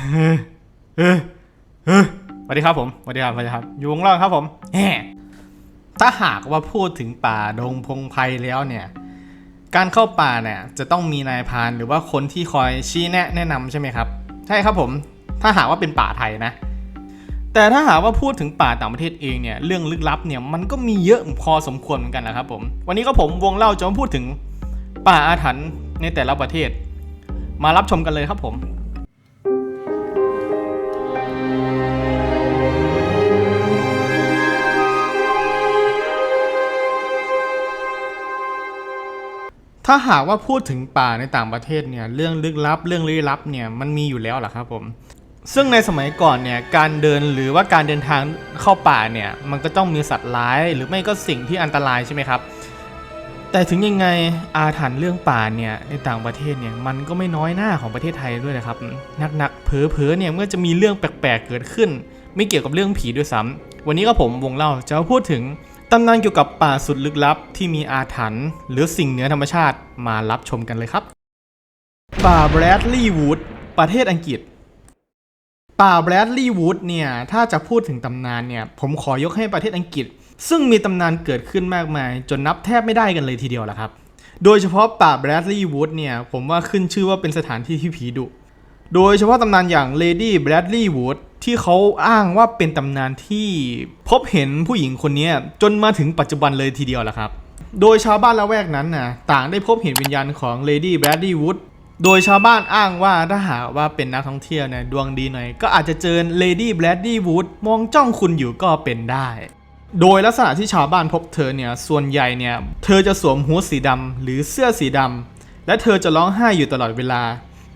สวัสดีครับผมสวัสดีครับสวัสดีครับอยู่วงล่างครับผมแหมถ้าหากว่าพูดถึงป่าดงพงไพแล้วเนี่ย การเข้าป่าเนี่ยจะต้องมีนายพรานหรือว่าคนที่คอยชี้แนะแนะนำใช่ไหมครับ ใช่ครับผม ถ้าหากว่าเป็นป่าไทยนะ แต่ถ้าหากว่าพูดถึงป่าต่างประเทศเองเนี่ย เรื่องลึกลับเนี่ยมันก็มีเยอะพอสมควรเหมือนกันนะครับผม วันนี้ก็ผมวงเล่าจะมาพูดถึงป่าอาถรรพ์ในแต่ละประเทศ มารับชมกันเลยครับผม ถ้าหากว่าพูดถึงป่าในต่างประเทศเนี่ยเรื่องลึกลับเรื่องลี้ลับเนี่ยมันมีอยู่แล้วแหละครับผมซึ่งในสมัยก่อนเนี่ยการเดินหรือว่าการเดินทางเข้าป่าเนี่ยมันก็ต้องมีสัตว์ร้าย หรือไม่ก็สิ่งที่อันตรายใช่ไหมครับ แต่ถึงยังไงอาถรรพ์เรื่องป่าเนี่ยในต่างประเทศเนี่ยมันก็ไม่น้อยหน้าของประเทศไทยด้วยนะครับหนักๆเผลอๆเนี่ยเมื่อจะมีเรื่องแปลกๆเกิดขึ้น ไม่เกี่ยวกับเรื่องผีด้วยซ้ำวันนี้ก็ผมวงเล่าจะพูดถึง ตำนานเกี่ยวกับป่าสุดลึกลับที่มีอาถรรพ์หรือสิ่งเหนือธรรมชาติมารับชมกันเลยครับ ป่าแบรดลีย์วูดประเทศอังกฤษ ป่าแบรดลีย์วูดเนี่ย ถ้าจะพูดถึงตำนานเนี่ย ผมขอยกให้ประเทศอังกฤษ ซึ่งมีตำนานเกิดขึ้นมากมาย จนนับแทบไม่ได้กันเลยทีเดียวละครับ โดยเฉพาะป่าแบรดลีย์วูดเนี่ย ผมว่าขึ้นชื่อว่าเป็นสถานที่ที่ผีดุ โดยเฉพาะตำนานอย่าง Lady Bradley Wood ที่เขาอ้างว่าเป็นตำนานที่พบเห็นผู้หญิงคนนี้จนมาถึงปัจจุบันเลยทีเดียวแหละครับ โดยชาวบ้านละแวกนั้นน่ะต่างได้พบเห็นวิญญาณของ Lady Bradley Wood โดยชาวบ้านอ้างว่าถ้าหากว่าเป็นนักท่องเที่ยวเนี่ยดวงดีหน่อย ก็อาจจะเจอ Lady Bradley Wood มองจ้องคุณอยู่ก็เป็นได้ โดยลักษณะที่ชาวบ้านพบเธอเนี่ยส่วนใหญ่เนี่ยเธอจะสวมหูสีดำหรือเสื้อสีดำและเธอจะร้องไห้อยู่ตลอดเวลา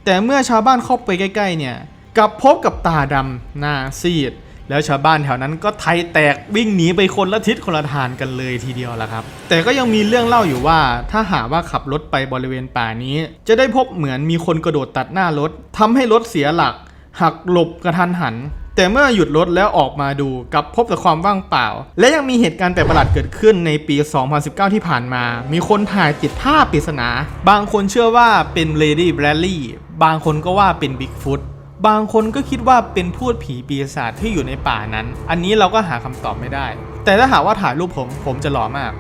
แต่เมื่อชาวบ้านเข้าไปใกล้ๆเนี่ย กลับพบกับตาดำหน้าซีด แล้วชาวบ้านแถวนั้นก็ไทยแตกวิ่งหนีไปคนละทิศคนละทางกันเลยทีเดียวละครับ แต่ก็ยังมีเรื่องเล่าอยู่ว่า ถ้าหากว่าขับรถไปบริเวณป่านี้ จะได้พบเหมือนมีคนกระโดดตัดหน้ารถทำให้รถเสียหลัก หักหลบกระทันหัน แต่เมื่อหยุดรถแล้วออกมาดูกับพบแต่ความว่างเปล่า และยังมีเหตุการณ์แปลกประหลาดเกิดขึ้นในปี 2019 ที่ผ่านมา มีคนถ่ายติดภาพปริศนา บางคนเชื่อว่าเป็นเลดี้แบรดลีย์บางคนก็ว่าเป็นบิ๊กฟุต บางคนก็คิดว่าเป็นพูดผีปีศาจที่อยู่ในป่านั้น อันนี้เราก็หาคำตอบไม่ได้ แต่ถ้าหากว่าถ่ายรูปผมผมจะหล่อมาก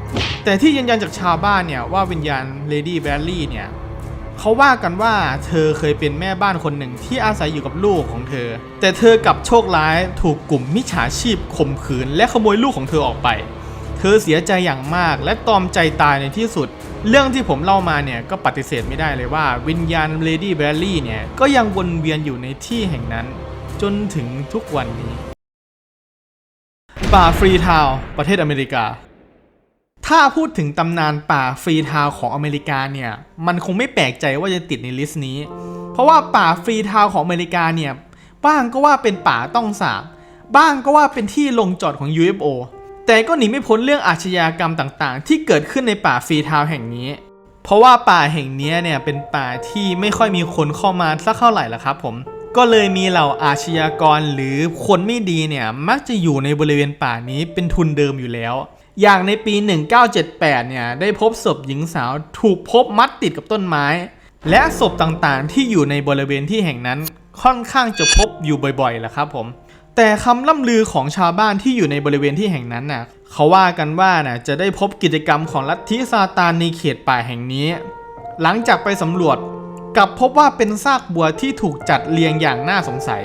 แต่ที่ยืนยันจากชาวบ้านเนี่ยว่าวิญญาณเลดี้แบรลีย์เนี่ยเขาว่ากันว่าเธอเคยเป็นแม่บ้านคนหนึ่งที่อาศัยอยู่กับลูกของเธอ แต่เธอกับโชคร้ายถูกกลุ่มมิจฉาชีพข่มขืน และขโมยลูกของเธอออกไป เธอเสียใจอย่างมากและตอมใจตายในที่สุด เรื่องที่ผมเล่ามาเนี่ยก็ปฏิเสธไม่ได้เลยว่า วิญญาณเลดี้แบรลี่เนี่ยก็ยังวนเวียนอยู่ในที่แห่งนั้น จนถึงทุกวันนี้ป่าฟรีทาวประเทศอเมริกา ถ้าพูดถึงตำนานป่าฟรีทาวของอเมริกาเนี่ยมันคงไม่แปลกใจว่าจะติดในลิสต์นี้ เพราะว่าป่าฟรีทาวของอเมริกาเนี่ยบ้างก็ว่าเป็นป่าต้องสาบบ้างก็ว่าเป็นที่ลงจอดของ UFO แต่ก็หนีไม่พ้นเรื่องอาชญากรรมต่างๆ ที่เกิดขึ้นในป่าฟรีทาวแห่งนี้ เพราะว่าป่าแห่งนี้เนี่ยเป็นป่าที่ไม่ค่อยมีคนเข้ามาสักเท่าไหร่ละครับผมก็เลยมีเหล่าอาชญากรหรือคนไม่ดีเนี่ยมักจะอยู่ในบริเวณป่านี้เป็นทุนเดิมอยู่แล้ว อย่างในปี 1978 เนี่ยได้พบศพหญิงสาวถูกพบมัดติดกับต้นไม้ และศพต่างๆที่อยู่ในบริเวณที่แห่งนั้นค่อนข้างจะพบอยู่บ่อยๆแหละครับผม แต่คำล่ำลือของชาวบ้านที่อยู่ในบริเวณที่แห่งนั้นน่ะเขาว่ากันว่าน่ะจะได้พบกิจกรรมของลัทธิซาตานในเขตป่าแห่งนี้ หลังจากไปสำรวจกลับพบว่าเป็นซากบัวที่ถูกจัดเรียงอย่างน่าสงสัย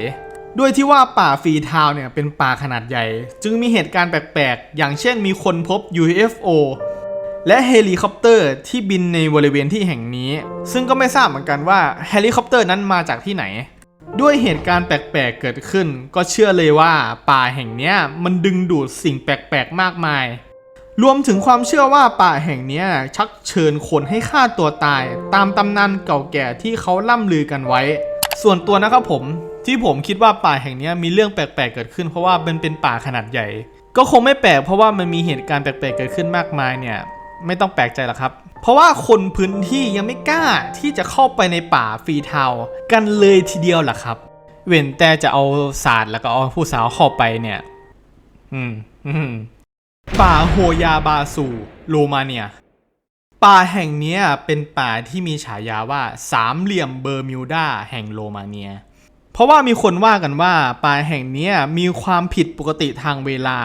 ด้วยที่ว่าป่าฟรีทาวเนี่ยเป็นป่าขนาดใหญ่ จึงมีเหตุการณ์แปลกๆ อย่างเช่นมีคนพบ UFO และเฮลิคอปเตอร์ที่บินในบริเวณที่แห่งนี้ ซึ่งก็ไม่ทราบเหมือนกันว่าเฮลิคอปเตอร์นั้นมาจากที่ไหน ด้วยเหตุการณ์แปลกๆเกิดขึ้น ก็เชื่อเลยว่าป่าแห่งนี้มันดึงดูดสิ่งแปลกๆมากมาย รวมถึงความเชื่อว่าป่าแห่งนี้ชักเชิญคนให้ฆ่าตัวตาย ตามตำนานเก่าแก่ที่เขาล่ำลือกันไว้ ส่วนตัวนะครับผมที่ผมคิดว่าป่าแห่งนี้มีเรื่องแปลกๆเกิดขึ้น เพราะว่ามันเป็นป่าขนาดใหญ่ ก็คงไม่แปลกเพราะว่ามันมีเหตุการณ์แปลกๆเกิดขึ้นมากมายเนี่ย ไม่ต้องแปลกใจหรอกครับ เพราะว่าคนพื้นที่ยังไม่กล้าที่จะเข้าไปในป่าฟรีทาวน์กันเลยทีเดียวล่ะครับ เว้นแต่จะเอาศาสตร์แล้วก็เอาผู้สาวเข้าไปเนี่ย อืมอืมป่าโฮยาบาสูโรมาเนีย ป่าแห่งนี้เป็นป่าที่มีฉายาว่าสามเหลี่ยมเบอร์มิวดาแห่งโรมาเนีย เพราะว่ามีคนว่ากันว่าป่าแห่งนี้มีความผิดปกติทางเวลา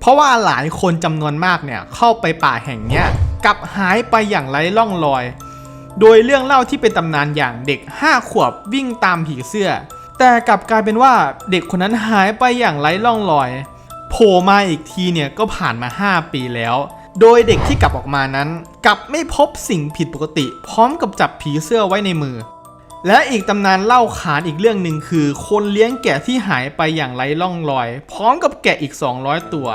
เพราะว่าหลายคนจำนวนมากเนี่ยเข้าไปป่าแห่งเนี้ย กลับหายไปอย่างไร้ร่องรอย โดยเรื่องเล่าที่เป็นตำนานอย่างเด็ก 5 ขวบวิ่งตามผีเสื้อ แต่กลับกลายเป็นว่าเด็กคนนั้นหายไปอย่างไร้ร่องรอยโผล่มาอีกทีเนี่ยก็ผ่านมา 5 ปีแล้ว โดยเด็กที่กลับออกมานั้น กลับไม่พบสิ่งผิดปกติ พร้อมกับจับผีเสื้อไว้ในมือ และอีกตำนานเล่าขานอีกเรื่องหนึ่งคือ คนเลี้ยงแกะที่หายไปอย่างไร้ร่องรอย พร้อมกับแกะอีก 200 ตัว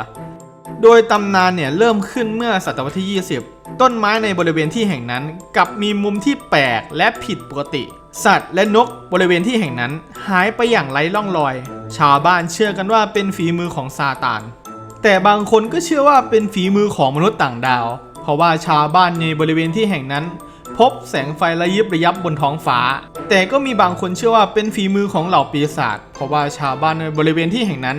โดยตำนานเนี่ยเริ่มขึ้นเมื่อศตวรรษที่ 20 ต้นไม้ในบริเวณที่แห่งนั้นกลับมีมุมที่แปลกและผิดปกติ สัตว์และนกบริเวณที่แห่งนั้นหายไปอย่างไร้ร่องรอย ชาวบ้านเชื่อกันว่าเป็นฝีมือของซาตาน แต่บางคนก็เชื่อว่าเป็นฝีมือของมนุษย์ต่างดาว เพราะว่าชาวบ้านในบริเวณที่แห่งนั้น พบแสงไฟระยิบระยับบนท้องฟ้า แต่ก็มีบางคนเชื่อว่าเป็นฝีมือของเหล่าปีศาจเพราะว่าชาวบ้านในบริเวณที่แห่งนั้น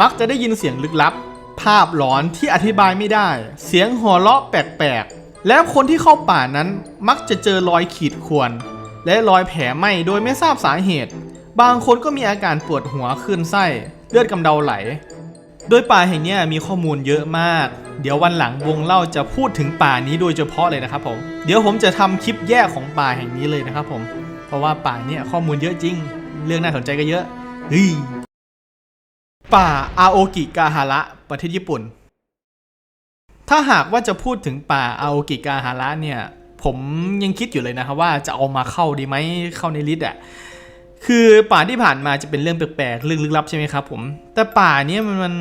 มักจะได้ยินเสียงลึกลับ ภาพหลอนที่อธิบายไม่ได้ เสียงหัวเราะแปลกๆ และคนที่เข้าป่านั้นมักจะเจอรอยขีดข่วน และรอยแผลไหม้โดยไม่ทราบสาเหตุ บางคนก็มีอาการปวดหัวคลื่นไส้ เลือดกำเดาไหล โดยป่าแห่งนี้มีข้อมูลเยอะมาก เดี๋ยววันหลังวงเล่าจะพูดถึงป่านี้โดยเฉพาะเลยนะครับผม เดี๋ยวผมจะทำคลิปแยกของป่าแห่งนี้เลยนะครับผม เพราะว่าป่าเนี้ยข้อมูลเยอะจริง เรื่องน่าสนใจก็เยอะ เฮ้ย ป่าอาโอกิกาฮาระ ประเทศญี่ปุ่น ถ้าหากว่าจะพูดถึงป่าอาโอกิกาฮาระเนี่ย ผมยังคิดอยู่เลยนะครับว่าจะเอามาเข้าดีไหมเข้าในลิสต์อะคือป่าที่ผ่านมาจะเป็นเรื่องแปลกๆเรื่องลึกลับใช่ไหมครับผม แต่ป่าเนี้ยมันมัน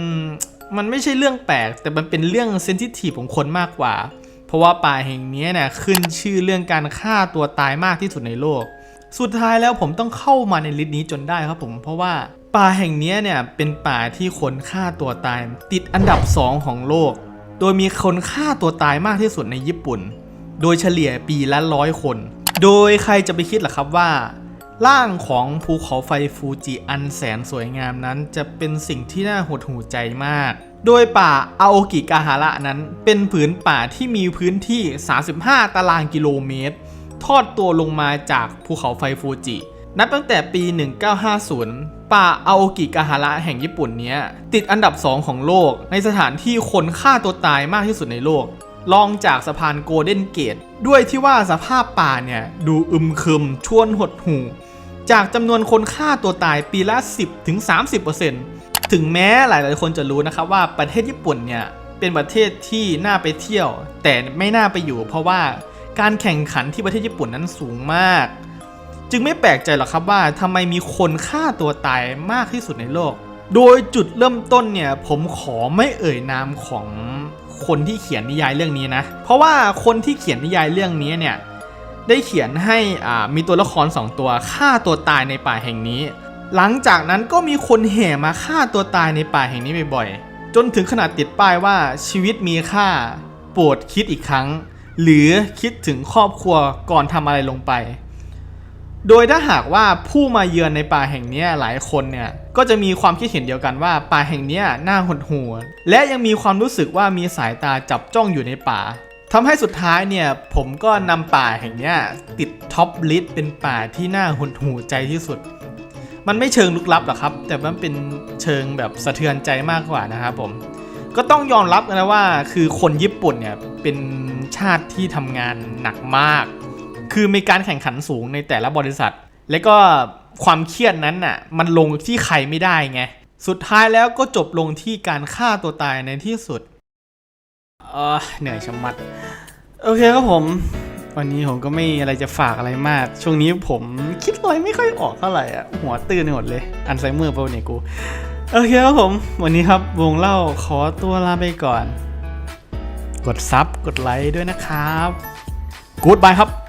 มันไม่ใช่เรื่องแปลก แต่มันเป็นเรื่องเซนซิทีฟของคนมากกว่า เพราะว่าป่าแห่งนี้เนี่ยขึ้นชื่อเรื่องการฆ่าตัวตายมากที่สุดในโลก สุดท้ายแล้วผมต้องเข้ามาในลิสต์นี้จนได้ครับผม เพราะว่า ป่าแห่งนี้เนี่ยเป็นป่าที่คนฆ่าตัวตาย ติดอันดับ 2 ของโลก โดยมีคนฆ่าตัวตายมากที่สุดในญี่ปุ่น โดยเฉลี่ยปีละร้อยคน โดยใครจะไปคิดล่ะครับว่า ร่างของภูเขาไฟฟูจิอันแสนสวยงามนั้น จะเป็นสิ่งที่น่าหดหูใจมาก โดยป่าอาโอกิกาฮาระนั้น เป็นผืนป่าที่มีพื้นที่ 35 ตารางกิโลเมตร ทอดตัวลงมาจากภูเขาไฟฟูจิ นับตั้งแต่ปี 1950 ป่าอาโอกิกาฮาระแห่งญี่ปุ่นนี้ติดอันดับ 2 ของโลก ในสถานที่คนฆ่าตัวตายมากที่สุดในโลกรองจากสะพานโกลเด้นเกต ด้วยที่ว่าสภาพป่าเนี่ยดูอึมครึมชวนหดหูจากจำนวนคนฆ่าตัวตายปีละ10ถึงถึงแม้หลายๆ คนจะรู้นะครับว่าประเทศญี่ปุ่นเนี่ยเป็นประเทศที่น่าไปเที่ยว แต่ไม่น่าไปอยู่ เพราะว่าการแข่งขันที่ประเทศญี่ปุ่นนั้นสูงมาก จึงไม่แปลกใจหรอกครับว่าทำไมมีคนฆ่าตัวตายมากที่สุดในโลก โดยจุดเริ่มต้นเนี่ยผมขอไม่เอ่ยนามของคนที่เขียนนิยายเรื่องนี้นะ เพราะว่าคนที่เขียนนิยายเรื่องนี้เนี่ยได้เขียนให้อ่ามีตัวละคร 2 ตัวฆ่าตัวตายในป่าแห่งนี้ หลังจากนั้นก็มีคนแห่มาฆ่าตัวตายในป่าแห่งนี้บ่อยๆ จนถึงขนาดติดป้ายว่าชีวิตมีค่าโปรดคิดอีกครั้ง หรือคิดถึงครอบครัวก่อนทำอะไรลงไป โดยถ้าหากว่าผู้มาเยือนในป่าแห่งนี้หลายคนเนี่ยก็จะมีความคิดเห็นเดียวกันว่าป่าแห่งนี้น่าหดหู่และยังมีความรู้สึกว่ามีสายตาจับจ้องอยู่ในป่าทำให้สุดท้ายเนี่ยผมก็นำป่าแห่งนี้ติดท็อปลิสต์เป็นป่าที่น่าหดหู่ใจที่สุด มันไม่เชิงลึกลับหรอกครับ แต่มันเป็นเชิงแบบสะเทือนใจมากกว่านะครับผมก็ต้องยอมรับนะว่าคือคนญี่ปุ่นเนี่ยเป็นชาติที่ทำงานหนักมาก คือมีการแข่งขันสูงในแต่ละบริษัท และก็ความเครียดนั้นน่ะ มันลงที่ใครไม่ได้ไง สุดท้ายแล้วก็จบลงที่การฆ่าตัวตายในที่สุด เออเหนื่อยชะมัด โอเคครับผม วันนี้ผมก็ไม่มีอะไรจะฝากอะไรมาก ช่วงนี้ผมคิดอะไรไม่ค่อยออกเท่าไหร่อะ หัวตื่นไปหมดเลย อันไซเมอร์เปล่าเนี่ยกู โอเคครับผม วันนี้ครับวงเล่าขอตัวลาไปก่อน กดซับกดไลค์ด้วยนะครับ กู๊ดบายครับ